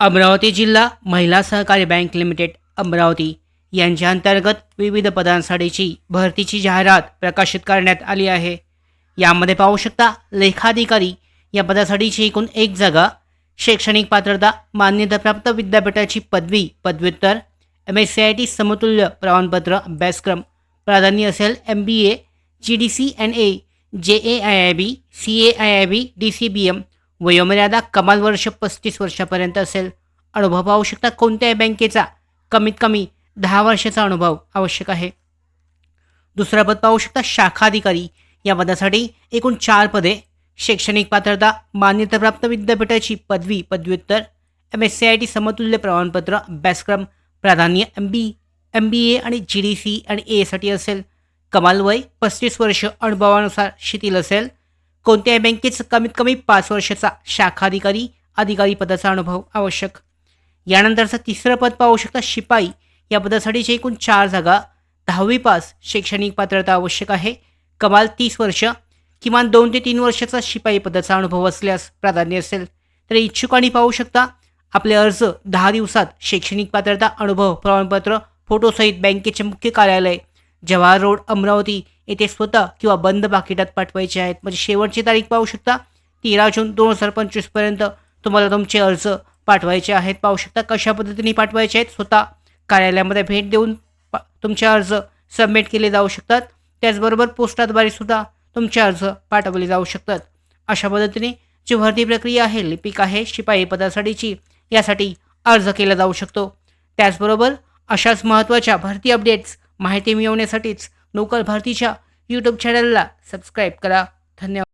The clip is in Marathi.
अमरावती जिल्हा महिला सहकारी बँक लिमिटेड अमरावती. यांच्या अंतर्गत विविध पदांसाठीची भरतीची जाहिरात प्रकाशित करण्यात आली आहे. यामध्ये पाहू शकता लेखाधिकारी या पदासाठीची एकूण एक जागा शैक्षणिक पात्रता मान्यताप्राप्त विद्यापीठाची पदवी पदव्युत्तर M S C I T समतुल्य प्रमाणपत्र अभ्यासक्रम प्राधान्य असेल M B A G D C N A J A I I B C A I I B D C B M वयोमर्यादा कमाल वर्ष पस्तीस वर्षापर्यंत असेल. अनुभव पाहू शकता कोणत्याही बँकेचा कमीत कमी दहा वर्षाचा अनुभव आवश्यक आहे. दुसरा पद पाहू शकता शाखाधिकारी. या पदासाठी एकूण चार पदे. शैक्षणिक पात्रता मान्यताप्राप्त विद्यापीठाची पदवी पदव्युत्तर M S C I T समतुल्य प्रमाणपत्र अभ्यासक्रम प्राधान्य एम बी एम बी ए आणि जी डी सी आणि एसाठी असेल. कमाल वय पस्तीस वर्ष अनुभवानुसार शिथिल असेल. कोणत्याही बँकेचं कमीत कमी पाच वर्षाचा शाखाधिकारी अधिकारी पदाचा अनुभव आवश्यक. यानंतरचं तिसरं पद पाहू शकता शिपाई. या पदासाठीचे एकूण चार जागा दहावी पास शैक्षणिक पात्रता आवश्यक आहे. कमाल तीस वर्ष किमान दोन ते तीन वर्षाचा शिपाई पदाचा अनुभव असल्यास प्राधान्य असेल. तर इच्छुकांनी पाहू शकता आपले अर्ज दहा दिवसात शैक्षणिक पात्रता अनुभव प्रमाणपत्र फोटोसहित बँकेचे मुख्य कार्यालय जवाहर रोड अमरावती येथे स्वतः किंवा बंद पाकिटात पाठवायचे आहेत. म्हणजे शेवटची तारीख पाहू शकता. तेरा जून दोन हजार पंचवीसपर्यंत तुम्हाला तुमचे अर्ज पाठवायचे आहेत. पाहू शकता कशा पद्धतीने पाठवायचे आहेत. स्वतः कार्यालयामध्ये भेट देऊन पा तुमचे अर्ज सबमिट केले जाऊ शकतात. त्याचबरोबर पोस्टाद्वारे सुद्धा तुमचे अर्ज पाठवले जाऊ शकतात. अशा पद्धतीने जी भरती प्रक्रिया आहे लिपिक आहे शिपाई पदासाठीची यासाठी अर्ज केला जाऊ शकतो. त्याचबरोबर अशाच महत्त्वाच्या भरती अपडेट्स माहिती मिळवण्यासाठीच लोकल भारतीच्या यूट्यूब चॅनलला सबस्क्राईब करा. धन्यवाद.